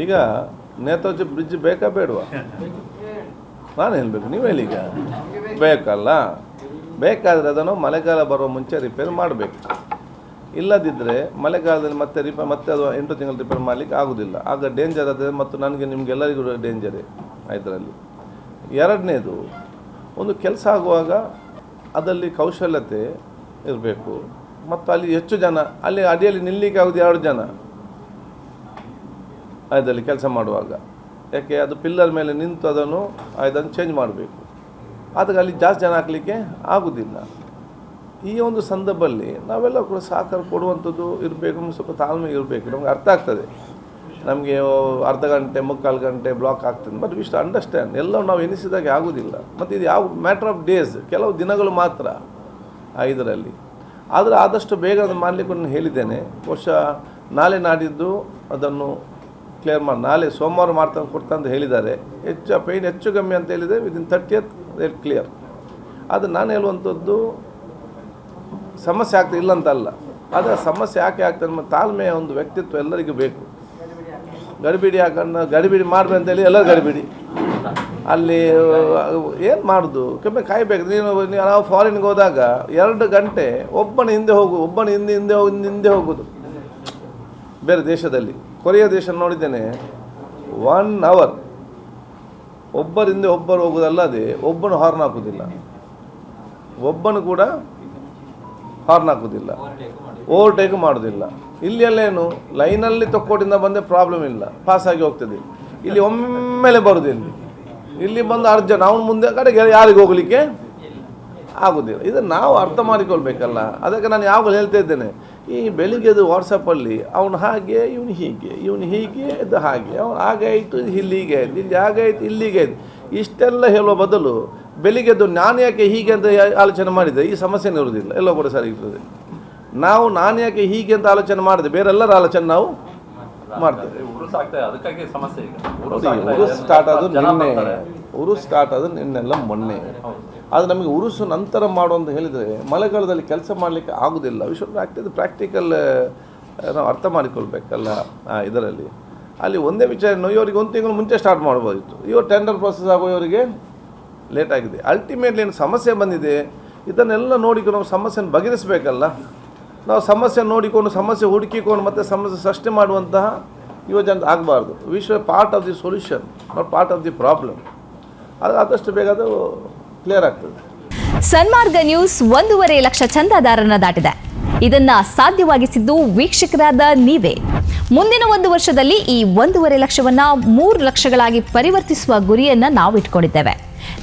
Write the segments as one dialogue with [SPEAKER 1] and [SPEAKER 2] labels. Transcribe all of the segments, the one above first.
[SPEAKER 1] ಈಗ ನೇತಾಜಿ ಬ್ರಿಡ್ಜ್ ಬೇಕಾ ಬೇಡವಾ? ನಾನು ಹೇಳಬೇಕು, ನೀವು ಹೇಳಿ ಬೇಕಲ್ಲ? ಬೇಕಾದರೆ ಅದನ್ನು ಮಳೆಗಾಲ ಬರುವ ಮುಂಚೆ ರಿಪೇರ್ ಮಾಡಬೇಕು. ಇಲ್ಲದಿದ್ದರೆ ಮಳೆಗಾಲದಲ್ಲಿ ಮತ್ತೆ ರಿಪೇರ್ ಮತ್ತೆ ಅದು ಎಂಟು ತಿಂಗಳು ರಿಪೇರ್ ಮಾಡಲಿಕ್ಕೆ ಆಗೋದಿಲ್ಲ. ಆಗ ಡೇಂಜರ್ ಅದೇ ಮತ್ತು ನನಗೆ ನಿಮಗೆಲ್ಲರಿಗೂ ಡೇಂಜರೇ ಇದರಲ್ಲಿ ಎರಡನೇದು, ಒಂದು ಕೆಲಸ ಆಗುವಾಗ ಅದರಲ್ಲಿ ಕೌಶಲ್ಯತೆ ಇರಬೇಕು. ಮತ್ತು ಅಲ್ಲಿ ಹೆಚ್ಚು ಜನ, ಅಲ್ಲಿ ಅಡಿಯಲ್ಲಿ ನಿಲ್ಲಿಕ್ಕೆ ಆಗೋದು ಎರಡು ಜನ. ಅದರಲ್ಲಿ ಕೆಲಸ ಮಾಡುವಾಗ. ಯಾಕೆ? ಅದು ಪಿಲ್ಲರ್ ಮೇಲೆ ನಿಂತು ಅದನ್ನು ಅದನ್ನು ಚೇಂಜ್ ಮಾಡಬೇಕು. ಅದಕ್ಕೆ ಅಲ್ಲಿ ಜಾಸ್ತಿ ಜನ ಹಾಕಲಿಕ್ಕೆ ಆಗುವುದಿಲ್ಲ ಈ ಒಂದು ಸಂದರ್ಭದಲ್ಲಿ ನಾವೆಲ್ಲ ಕೂಡ ಸಹಕಾರ ಕೊಡುವಂಥದ್ದು ಇರಬೇಕು, ಸ್ವಲ್ಪ ತಾಳ್ಮೆ ಇರಬೇಕು. ನಮ್ಗೆ ಅರ್ಥ ಆಗ್ತದೆ. ನಮಗೆ ಅರ್ಧ ಗಂಟೆ, ಮುಕ್ಕಾಲು ಗಂಟೆ ಬ್ಲಾಕ್ ಆಗ್ತದೆ. ಬಟ್ ವಿಸ್ಟ್ ಅಂಡರ್ಸ್ಟ್ಯಾಂಡ್ ಎಲ್ಲ ನಾವು ಎನಿಸಿದಾಗೆ ಆಗೋದಿಲ್ಲ. ಮತ್ತು ಇದು ಯಾವ ಮ್ಯಾಟ್ರ್ ಆಫ್ ಡೇಸ್ ಕೆಲವು ದಿನಗಳು ಮಾತ್ರ ಇದರಲ್ಲಿ. ಆದರೆ ಆದಷ್ಟು ಬೇಗ ಅದನ್ನು ಮಾಡಲಿಕ್ಕೆ ಹೇಳಿದ್ದೇನೆ. ವರ್ಷ ನಾಳೆ ನಾಡಿದ್ದು ಅದನ್ನು ಕ್ಲಿಯರ್ ಮಾಡಿ ನಾಳೆ ಸೋಮವಾರ ಮಾಡ್ತಾ ಕೊಡ್ತಾ ಅಂತ ಹೇಳಿದ್ದಾರೆ. ಹೆಚ್ಚು ಪೇಯ್ನ್ ಹೆಚ್ಚು ಕಮ್ಮಿ ಅಂತ ಹೇಳಿದರೆ ವಿದಿನ್ ತರ್ಟಿಯತ್ ಕ್ಲಿಯರ್ ಅದು ನಾನು ಹೇಳುವಂಥದ್ದು, ಸಮಸ್ಯೆ ಆಗ್ತದೆ ಇಲ್ಲ ಅಂತ ಅಲ್ಲ. ಆದರೆ ಸಮಸ್ಯೆ ಯಾಕೆ ಆಗ್ತದೆ ನಮ್ಮ ತಾಳ್ಮೆಯ ಒಂದು ವ್ಯಕ್ತಿತ್ವ ಎಲ್ಲರಿಗೂ ಬೇಕು. ಗಡಿಬಿಡಿ ಹಾಕೊಂಡು ಗಡಿಬಿಡಿ ಮಾಡ್ಬೇಕು ಅಂತೇಳಿ ಎಲ್ಲರೂ ಗಡಿಬಿಡಿ. ಅಲ್ಲಿ ಏನು ಮಾಡೋದು? ಕೆಮ್ಮೆ ಕಾಯಬೇಕು. ನೀನು ನಾವು ಫಾರಿನ್ಗೆ ಹೋದಾಗ ಎರಡು ಗಂಟೆ ಒಬ್ಬನ ಹಿಂದೆ ಹೋಗು, ಒಬ್ಬನ ಹಿಂದೆ ಹಿಂದೆ ಹೋಗಿ ಹಿಂದೆ ಹೋಗೋದು. ಬೇರೆ ದೇಶದಲ್ಲಿ. ಕೊರಿಯಾ ದೇಶ ನೋಡಿದ್ದೇನೆ ಒನ್ ಅವರ್ ಒಬ್ಬರಿಂದ ಒಬ್ಬರು ಹೋಗೋದಲ್ಲದೆ ಒಬ್ಬನು ಹಾರ್ನ್ ಹಾಕುವುದಿಲ್ಲ ಒಬ್ಬನು ಕೂಡ ಹಾರ್ನ್ ಹಾಕುವುದಿಲ್ಲ ಓವರ್ಟೇಕ್ ಮಾಡೋದಿಲ್ಲ. ಇಲ್ಲಿ ಅಲ್ಲೇನು ಲೈನಲ್ಲಿ ತೊಕ್ಕೋಟಿಂದ ಬಂದೆ ಪ್ರಾಬ್ಲಮ್ ಇಲ್ಲ. ಪಾಸ್ ಆಗಿ ಹೋಗ್ತದೆ. ಇಲ್ಲಿ ಒಮ್ಮೆಲೆ ಬರುದು ಇಲ್ಲಿ. ಇಲ್ಲಿ ಬಂದು ಅರ್ಜೆಂಟ್ ಅವನು ಮುಂದೆ ಕಡೆಗೆ ಯಾರಿಗೆ ಹೋಗಲಿಕ್ಕೆ ಆಗೋದಿಲ್ಲ. ಇದನ್ನು ನಾವು ಅರ್ಥ ಮಾಡಿಕೊಳ್ಬೇಕಲ್ಲ. ಅದಕ್ಕೆ ನಾನು ಯಾವಾಗಲೂ ಹೇಳ್ತಾ ಇದ್ದೇನೆ. ಈ ಬೆಳಿಗ್ಗೆದು ವಾಟ್ಸಪ್ಪಲ್ಲಿ ಅವನು ಹಾಗೆ, ಇವನು ಹೀಗೆ ಇವನು ಹೀಗೆ, ಇದು ಹಾಗೆ. ಅವನು ಆಗಾಯಿತು ಇಲ್ಲಿಗೆ ಆಯ್ತು, ಇಲ್ಲಿ ಆಗಾಯಿತು ಇಲ್ಲಿಗೆ ಆಯ್ತು. ಇಷ್ಟೆಲ್ಲ ಹೇಳುವ ಬದಲು ಬೆಳಿಗ್ಗೆದ್ದು ನಾನು ಯಾಕೆ ಹೀಗೆ ಅಂತ ಆಲೋಚನೆ ಮಾಡಿದೆ? ಈ ಸಮಸ್ಯೆನೇ ಇರುವುದಿಲ್ಲ, ಎಲ್ಲೋ ಕೂಡ ಸರಿ ಇರ್ತದೆ. ನಾವು ನಾನು ಯಾಕೆ ಹೀಗೆ ಅಂತ ಆಲೋಚನೆ ಮಾಡಿದೆ? ಬೇರೆಲ್ಲರ ಆಲೋಚನೆ ನಾವು ಮಾಡ್ತೇವೆ.
[SPEAKER 2] ಉರುಸ್
[SPEAKER 1] ಸ್ಟಾರ್ಟ್ ಆದ
[SPEAKER 2] ಜನ
[SPEAKER 1] ನಿನ್ನೆ. ಉರುಸ್ ಸ್ಟಾರ್ಟ್ ನಿನ್ನೆಲ್ಲ ಮೊನ್ನೆ. ಆದರೆ ನಮಗೆ ಉರುಸು ನಂತರ ಮಾಡು ಅಂತ ಹೇಳಿದರೆ ಮಳೆಗಾಲದಲ್ಲಿ ಕೆಲಸ ಮಾಡಲಿಕ್ಕೆ ಆಗೋದಿಲ್ಲ. ವಿಶ್ವ ಪ್ರಾಕ್ಟಿಕಲ್ ನಾವು ಅರ್ಥ ಮಾಡಿಕೊಳ್ಬೇಕಲ್ಲ ಇದರಲ್ಲಿ. ಅಲ್ಲಿ ಒಂದೇ ವಿಚಾರ ಇವರಿಗೆ ಒಂದು ತಿಂಗಳು ಮುಂಚೆ ಸ್ಟಾರ್ಟ್ ಮಾಡ್ಬೋದಿತ್ತು. ಇವರು ಟೆಂಡರ್ ಪ್ರೊಸೆಸ್ ಆಗೋಯವರಿಗೆ ಲೇಟ್ ಆಗಿದೆ. ಅಲ್ಟಿಮೇಟ್ಲಿ ಏನು ಸಮಸ್ಯೆ ಬಂದಿದೆ ಇದನ್ನೆಲ್ಲ ನೋಡಿಕೊಂಡು ನಾವು ಸಮಸ್ಯೆನ ಬಗೆಹರಿಸಬೇಕಲ್ಲ. ನಾವು ಸಮಸ್ಯೆ ನೋಡಿಕೊಂಡು, ಸಮಸ್ಯೆ ಹುಡುಕಿಕೊಂಡು, ಮತ್ತು ಸಮಸ್ಯೆ ಸೃಷ್ಟಿ ಮಾಡುವಂತಹ ಯೋಜನೆ ಆಗಬಾರ್ದು. ವಿಶ್ವ part of the solution not part of the problem ಅದು ಆದಷ್ಟು ಬೇಗ ಅದು ಕ್ಲಿಯರ್ ಆಗ್ತದೆ.
[SPEAKER 3] ಸನ್ಮಾರ್ಗ ನ್ಯೂಸ್ ಒಂದೂವರೆ ಲಕ್ಷ ಚಂದಾದಾರರನ್ನ ದಾಟಿದೆ. ಇದನ್ನ ಸಾಧ್ಯವಾಗಿಸಿದ್ದು ವೀಕ್ಷಕರಾದ ನೀವೇ. ಮುಂದಿನ ಒಂದು ವರ್ಷದಲ್ಲಿ ಈ ಒಂದೂವರೆ ಲಕ್ಷವನ್ನ ಮೂರು ಲಕ್ಷಗಳಾಗಿ ಪರಿವರ್ತಿಸುವ ಗುರಿಯನ್ನ ನಾವು ಇಟ್ಕೊಂಡಿದ್ದೇವೆ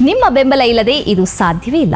[SPEAKER 3] ನಿಮ್ಮ ಬೆಂಬಲ ಇಲ್ಲದೆ ಇದು ಸಾಧ್ಯವೇ ಇಲ್ಲ.